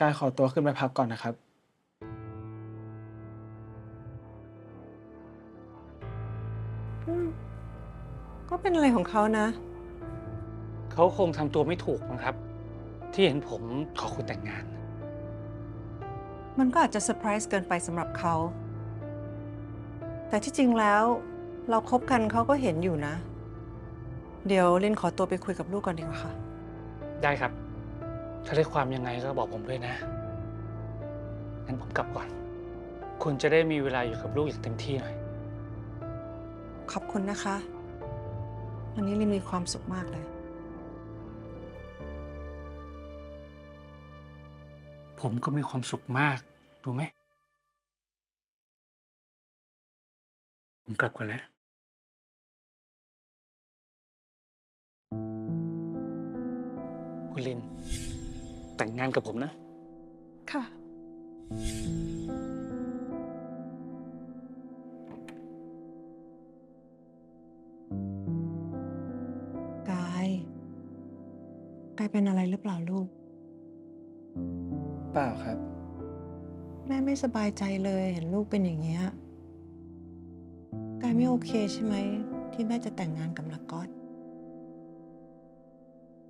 กายขอตัวขึ้นไปพักก่อนนะครับ อืมก็เป็นอะไรของเขานะ เขาคงทำตัวไม่ถูกมั้งครับ ที่เห็นผมขอคุณแต่งงาน มันก็อาจจะเซอร์ไพรส์เกินไปสำหรับเขา แต่ที่จริงแล้วเราคบกันเขาก็เห็นอยู่นะ เดี๋ยวลินขอตัวไปคุยกับลูกก่อนดีกว่าค่ะ ได้ครับ ถ้าได้ความยังไงก็บอกผมด้วยนะ งั้นผมกลับก่อน คุณจะได้มีเวลาอยู่กับลูกอย่างเต็มที่หน่อย ขอบคุณนะคะ วันนี้ลินมีความสุขมากเลย ผมก็มีความสุขมากรู้ไหม ผมกลับก่อนแล้วคุณลิน แต่งงานกับผมนะ ค่ะ กายกายเป็นอะไรหรือเปล่าลูก เปล่าครับ แม่ไม่สบายใจเลยเห็นลูกเป็นอย่างเงี้ยกายไม่โอเคใช่ไหม ที่แม่จะแต่งงานกับนักก๊อต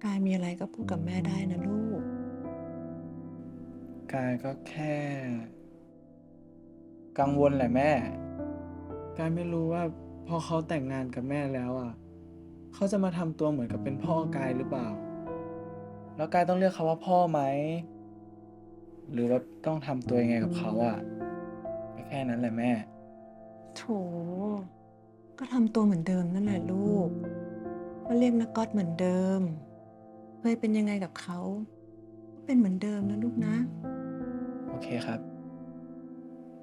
กายมีอะไรก็พูดกับแม่ได้นะลูก กายก็แค่ กังวลแหละแม่ กายไม่รู้ว่าพอเขาแต่งงานกับแม่แล้วอะ เขาจะมาทำตัวเหมือนกับเป็นพ่อกายหรือเปล่า แล้วกายต้องเรียกเขาว่าพ่อไหม หรือว่าต้องทำตัวยังไงกับเขาอะก็แค่นั้นแหละแม่ โถ ก็ทำตัวเหมือนเดิมนั่นแหละลูกก็เรียกนักก๊อตเหมือนเดิม เคยเป็นยังไงกับเขา ก็เป็นเหมือนเดิมนะลูกนะโอ เคครับ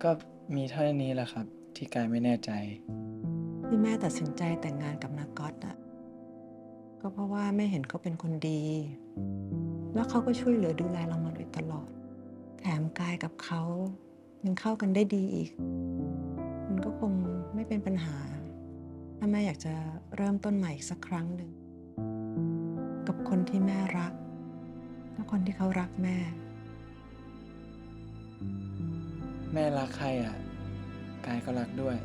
ก็มีเท่านี้แหละครับ ที่กายไม่แน่ใจ ที่แม่ตัดสินใจแต่งงานกับนักก๊อตอะก็เพราะว่าแม่เห็นเขาเป็นคนดี แล้วเขาก็ช่วยเหลือดูแลเรามาโดยตลอด แถมกายกับเขายังเข้ากันได้ดีอีก มันก็คงไม่เป็นปัญหา ถ้าแม่อยากจะเริ่มต้นใหม่อีกสักครั้งหนึ่ง กับคนที่แม่รัก และคนที่เขารักแม่ แม่รักใครอะ กายก็รักด้วย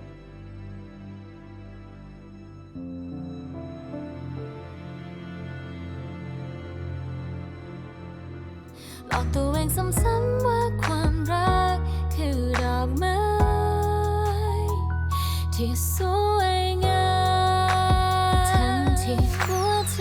หลอกตัวเองซ้ำๆว่าความรักคือดอกไม้ที่สวยงามทั้งที่หัวใจ